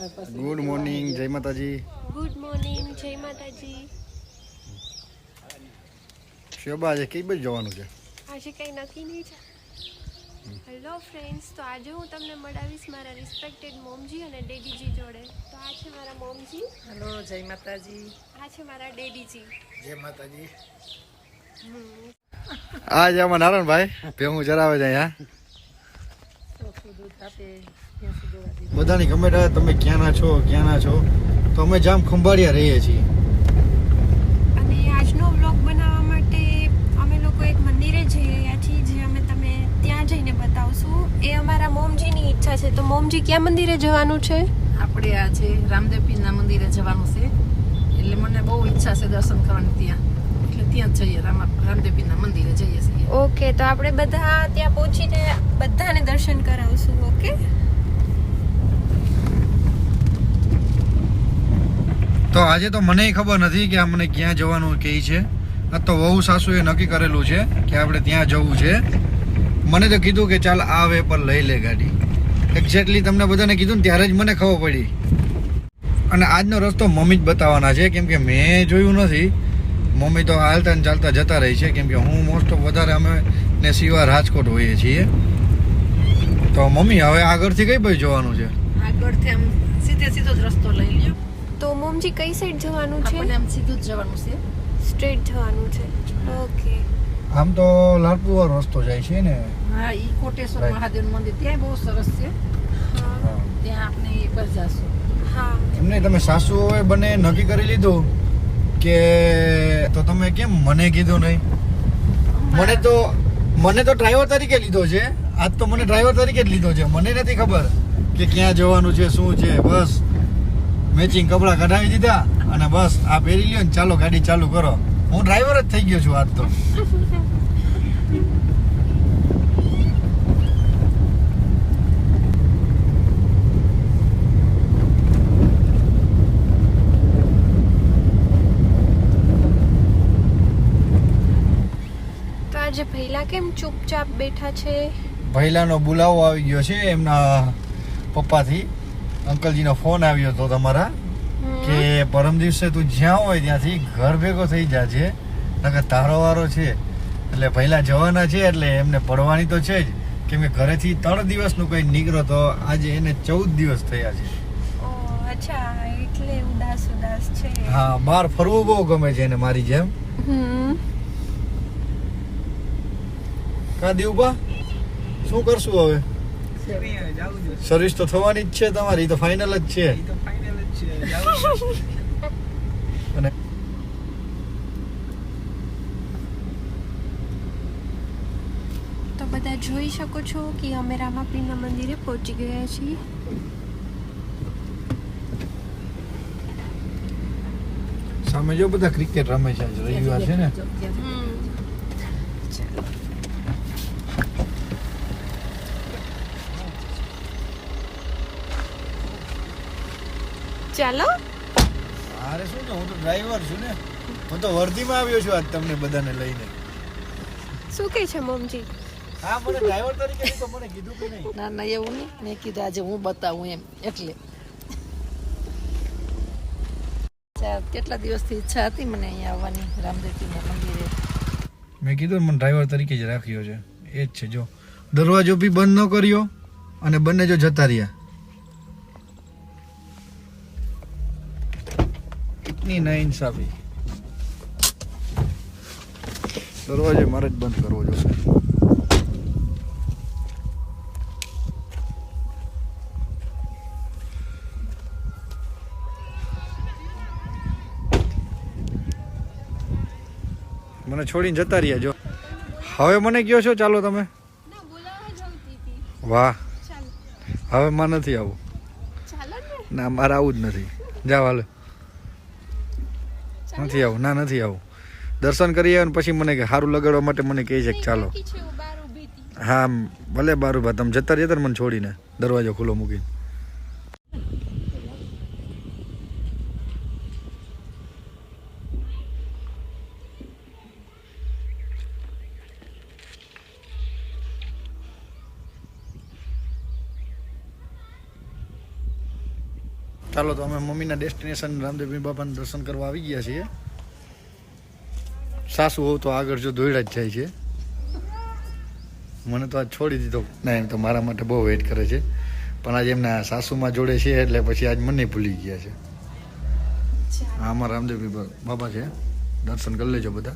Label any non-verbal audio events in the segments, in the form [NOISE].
Good morning જય માતાજી good morning જય માતાજી શોભા આજે કઈ બાજુ જવાનું છે? આજે કંઈ નક્કી નહીં છે હેલો ફ્રેન્ડ્સ તો આજે હું તમને મળાવીશ મારા રિસ્પેક્ટેડ મોમજી અને ડેડીજી જોડે. તો આ છે મારા મોમજી. હેલો જય માતાજી આ છે મારા ડેડીજી. જય માતાજી. આજે આમાં નારાયણભાઈ. ભેહું ચરાવે છે અહીંયા બધાની ગમે તમે ક્યાંના છો ક્યાંના છો તો અમે જામ ખંભાળિયા રહીએ છીએ. અને આજનો વ્લોગ બનાવવા માટે અમે લોકો એક મંદિરે જઈ રહ્યા છીએ જે અમે તમે ત્યાં જઈને બતાવશું. એ અમારા મોમજીની ઈચ્છા છે. તો મોમજી ક્યાં મંદિરે જવાનું છે? આપણે આ છે રામદેવ પીરના મંદિરે જવાનું છે. એટલે મને બહુ ઈચ્છા છે દર્શન કરવાની ત્યાં. એટલે ત્યાં જ જઈએ રામ રામદેવ પીરના મંદિરે જઈએ છીએ. ઓકે તો આપણે બધા ત્યાં પહોંચીને બધાને દર્શન કરાવશું ઓકે? તો આજે તો મને ખબર નથી કે મને ક્યાં જવાનું કે છે. આ તો વહુ સાસુએ નક્કી કરેલું છે કે આપણે ત્યાં જવું છે. મને તો કીધું કે ચાલ આ વે પર લઈ લે ગાડી. એક્ઝેક્ટલી તમને બધાને કીધું ને ત્યારે જ મને ખબર પડી. અને આજનો રસ્તો મમ્મી જ બતાવવાના છે, કેમ કે મેં જોયું નથી. મમ્મી તો હાલતા ને ચાલતા જતા રહી છે, કેમ કે હું મોસ્ટ ઓફ વધારે અમે ને સિવા રાજકોટ હોઈએ છીએ. તો મમ્મી, હવે આગળથી કઈ ભાઈ જવાનું છે? આગળથી સીધે સીધો જ રસ્તો લઈ લ્યો. તો મોમજી કઈ સાઈડ જવાનું છે? આપણે આમ સીધું જ જવાનું છે. સ્ટ્રેટ જવાનું છે. ઓકે આમ તો લાલપુવાર રસ્તો જાય છે ને? હા ઈ કોટેશ્વર મહાદેવ મહાદેવનું મંદિર. ત્યાં બહુ સરસ છે. હા. ત્યાં આપણે એ પર જાશું. હા. એમને તમે સાસુઓએ બંને નક્કી કરી લીધું કે તો તમે કેમ મને કીધું નહીં? મને તો મને તો ડ્રાઈવર તરીકે લીધો છે. આજ તો મને ડ્રાઈવર તરીકે જ લીધો છે. મને નથી ખબર કે ક્યાં જવાનું છે શું છે બસ. મેચિંગ કપડાં કઢાવી દીધા અને બસ આ પહેરી લ્યો ને ચાલો ગાડી ચાલુ કરો. હું ડ્રાઈવર જ થઈ ગયો છું આજ તો. તો આજે ભૈલા કેમ ચૂપચાપ બેઠા છે? ભૈલાનો બોલાવો આવી ગયો છે એમના પપ્પાથી. અંકલજીનો ફોન આવ્યો હતો તમારા કે પરમ દિવસે તું જ્યાં હોય ત્યાંથી ઘર ભેગો થઈ જાજે. નકર તારો વારો છે. એટલે પહેલાં જવાના છે એટલે એમને પડવાની તો છે જ. કેમ કે ઘરેથી ત્રણ દિવસનું કંઈ નીકળો તો આજે એને ચૌદ દિવસ થયા છે. અચ્છા એટલે ઉદાસ ઉદાસ છે. હા બહાર ફરવું બહુ ગમે છે એને મારી જેમ. કા દેવબા શું કરશું હવે? સર્વિસ તો થવાની જ છે તમારી તો ફાઇનલ જ છે. [LAUGHS] અને તો બધા જોઈ શકો છો કે અમે રામાપીરના મંદિરે પહોંચી ગયા છીએ. સામે જો બધા ક્રિકેટ રમે છે રવિવાર છે ને? ચાલો. ચાલો. અરે શું છે હું તો ડ્રાઈવર છું ને. હું તો વર્ધીમાં આવ્યો છું આજ તમને બધાને લઈને. શું કહે છે મમજી? હા મને ડ્રાઈવર તરીકે તો મને કીધું કે નહીં. ના ના એવું નહીં. મેં કીધું આજે હું બતાવું એમ એટલે. કેટલા દિવસથી ઈચ્છા હતી મને અહીંયા આવવાની રામદેવજીના મંદિરે? મેં કીધું મને ડ્રાઈવર તરીકે જ રાખ્યો છે. એ જ છે જો. દરવાજો બી બંધ ન કર્યો અને બંને જો જતા રહ્યા. ઇતની ના ઇન્સાફી દરવાજે મારે જ બંધ કરવો જોઈએ મને છોડીને જતા રહ્યા જો. હવે મને કયો છો? ચાલો તમે. વાહ. હવે માં નથી આવું. ના. મારે આવું જ નથી. જાવ હાલો. નથી આવું ના નથી આવું. દર્શન કરી આવ્યો ને પછી મને કે સારું લગાડવા માટે મને કહે છે કે ચાલો. હું ભલે બારું બા તમે જતા રહ્યા મને છોડીને. દરવાજો ખુલ્લો મૂકીને. ચાલો તો અમે મમ્મીના ડેસ્ટિનેશન રામદેવ બાપાના દર્શન કરવા આવી ગયા છીએ. સાસુ હોવ તો આગળ જો દોડ્યા જ જાય છે. મને તો આજ છોડી દીધો. ના એમ તો મારા માટે બહુ વેઇટ કરે છે. પણ આજે એમના સાસુમાં જોડે છે એટલે પછી આજ મને ભૂલી ગયા છે. આ અમારા રામદેવ બાબા છે. દર્શન કરી લેજો બધા.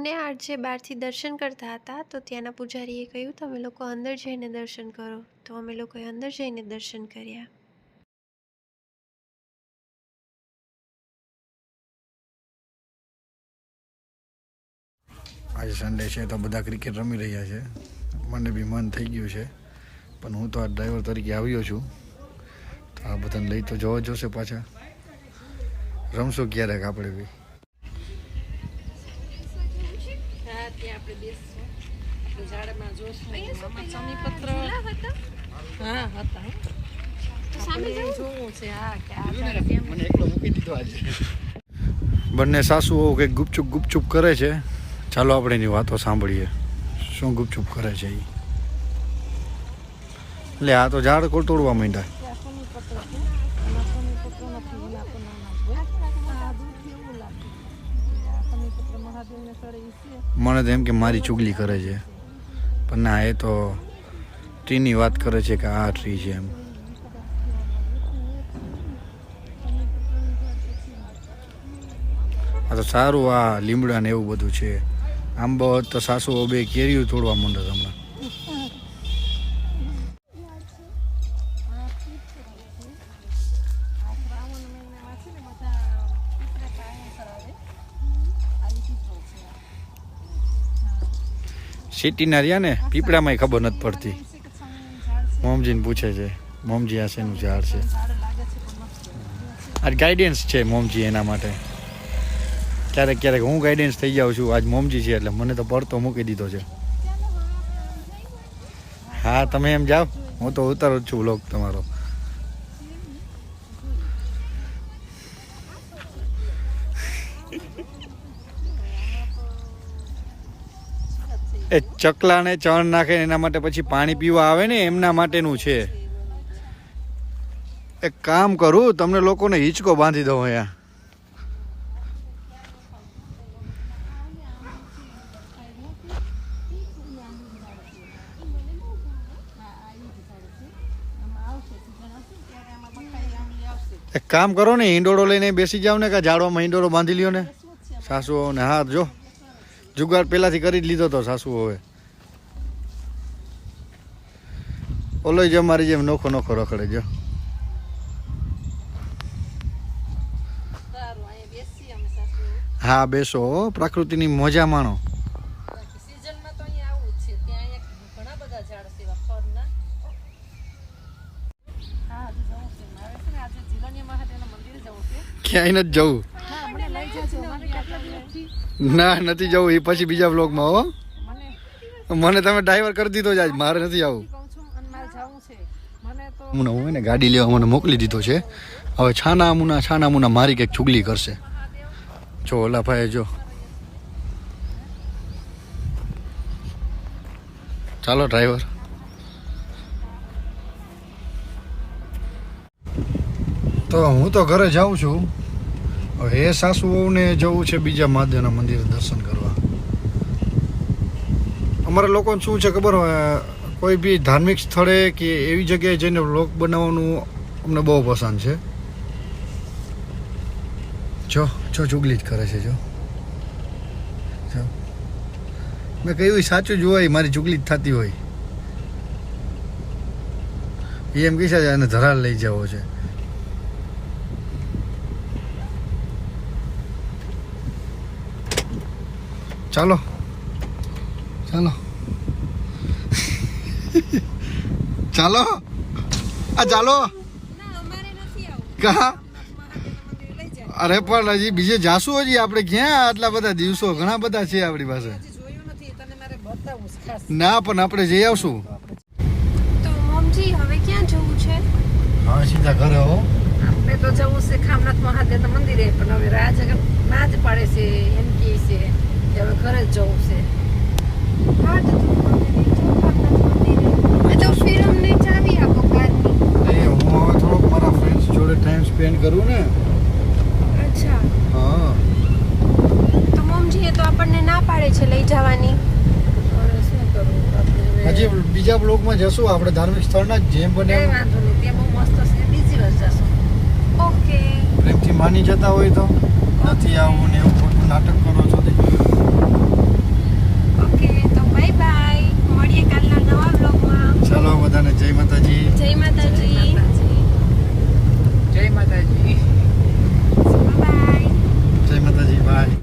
ને આરજે બહારથી દર્શન કરતા હતા તો ત્યાંના પૂજારીએ કહ્યું તમે લોકો અંદર જઈને દર્શન કરો. તો અમે લોકોએ અંદર જઈને દર્શન કર્યા. આજે સન્ડે છે તો બધા ક્રિકેટ રમી રહ્યા છે. મને બી મન થઈ ગયું છે. પણ હું તો આ ડ્રાઈવર તરીકે આવ્યો છું. તો આ બધાને લઈ તો જવા જોશે પાછા. રમશો ક્યારેક આપણે બી. હા ત્યાં આપણે બેસશું. આપણે ઝાડમાં જોશું. આમાં સમીપત્ર હા હતા હો. આપણે જોવું? છે હા કે આ ઝાડ કેમ મને એકલો મૂકી દીધો આજે. બંને સાસુઓ કંઈક ગુપચુપ ગુપચુપ કરે છે. ચાલો આપણે એની વાતો સાંભળીએ. શું ગુપચુપ કરે છે એ એટલે આ તો ઝાડ કોટોડવા માંડ્યા. મને તો એમ કે મારી ચુગલી કરે છે. પણ ના, એ તો ટ્રીની વાત કરે છે કે આ ટ્રી છે એમ. આ તો સારું, આ લીમડા ને એવું બધું છે. આંબો તો સાસુઓ બે કેરીઓ તોડવા માંડે હમણાં. સિટીના રહ્યા ને પીપળામાંય ખબર નથી પડતી. મોમજીને પૂછે છે મોમજી આ શેનું ઝાડ છે? આ ગાઈડન્સ છે મોમજી એના માટે. ક્યારેક ક્યારેક હું ગાઈડન્સ થઈ જાઉં છું. આજ મોમજી છે એટલે મને તો પડતો મૂકી દીધો છે. હા, તમે એમ જાઓ. હું તો ઉતારો જ છું વ્લોગ તમારો. એ ચકલાને ચણ નાખે એના માટે પછી પાણી પીવા આવે ને, એમના માટેનું છે. એક કામ કરું, તમને લોકોને હિંચકો બાંધી દઉં અહીંયા. કામ કરો ને હિંડોળો લઈને બેસી જાવ ને કે ઝાડવામાં હિંડોળો બાંધી લ્યો ને. સાસુઓ ને હા જો. જુગાડ પહેલાથી કરી જ લીધો તો સાસુ હવે. ઓલો જો મારી જેમ નોખો નોખો રખડે જો. સાસુ હા બેસો પ્રકૃતિની મજા માણો. ક્યાંય નથી જવું? ના નથી જવું. એ પછી બીજા બ્લોગમાં હો. મને તમે ડ્રાઈવર કરી દીધો જ આજ. મારે નથી આવું. મને તો મને હું ને ગાડી લેવા મને મોકલી દીધો છે. હવે છાના મુના છાના મુના મારી કંઈક ચુગલી કરશે. જો ઓલા ભાઈ જો. ચાલો ડ્રાઈવર તો હું તો ઘરે જાઉં છું. હવે એ સાસુઓને જવું છે બીજા મહાદેવના મંદિરે દર્શન કરવા. અમારા લોકોને શું છે ખબર? હોય કોઈ બી ધાર્મિક સ્થળે કે એવી જગ્યાએ જઈને વ્લોગ બનાવવાનું અમને બહુ પસંદ છે. જો જો ચુગલી જ કરે છે, જો. મેં કહ્યું સાચું જ હોય, મારી ચુગલી જ થતી હોય. એમ કહે છે, આને ધરાર લઈ જવો છે. ચાલો ચાલો ચાલો આ ચાલો ના અમારે નથી આવું કહા મહાદેવના મંદિરે લઈ જાય અરે પણ હજી બીજે જાશું હજી આપણે ક્યાં આટલા બધા દિવસો? ઘણા બધા છે આપણી પાસે. હજી જોયું નથી તને મારે બતાવું છે ખાસ ના પણ આપણે જઈ આવશું. તો મોમજી હવે ક્યાં જવું છે? હા સીધા ઘરે હો. આપણે તો જવું છે ખામનાથ મહાદેવ મંદિરે પણ હવે રાજ ના જ પાડે છે એમ કહે છે. કે હવે ઘરે જ જવું છે. તો તું તો ટાઈમ સ્પેન્ડ કરું ને. અચ્છા. હા. તો મોમજી એ તો આપણને ના પાડે છે લઈ જવાની. શું કરવું આપણે હજી બીજા બ્લોકમાં જશું આપણે ધાર્મિક સ્થળના જ જેમ બને વાંધો નહીં ત્યાં બહુ મસ્ત છે બીજી વાર જશું. ઓકે. પ્રેમથી માની જતા હોય તો. નથી આવું ને એવું ખોટું નાટક બધાને જય માતાજી. જય માતાજી. જય માતાજી. જય માતાજી. બાય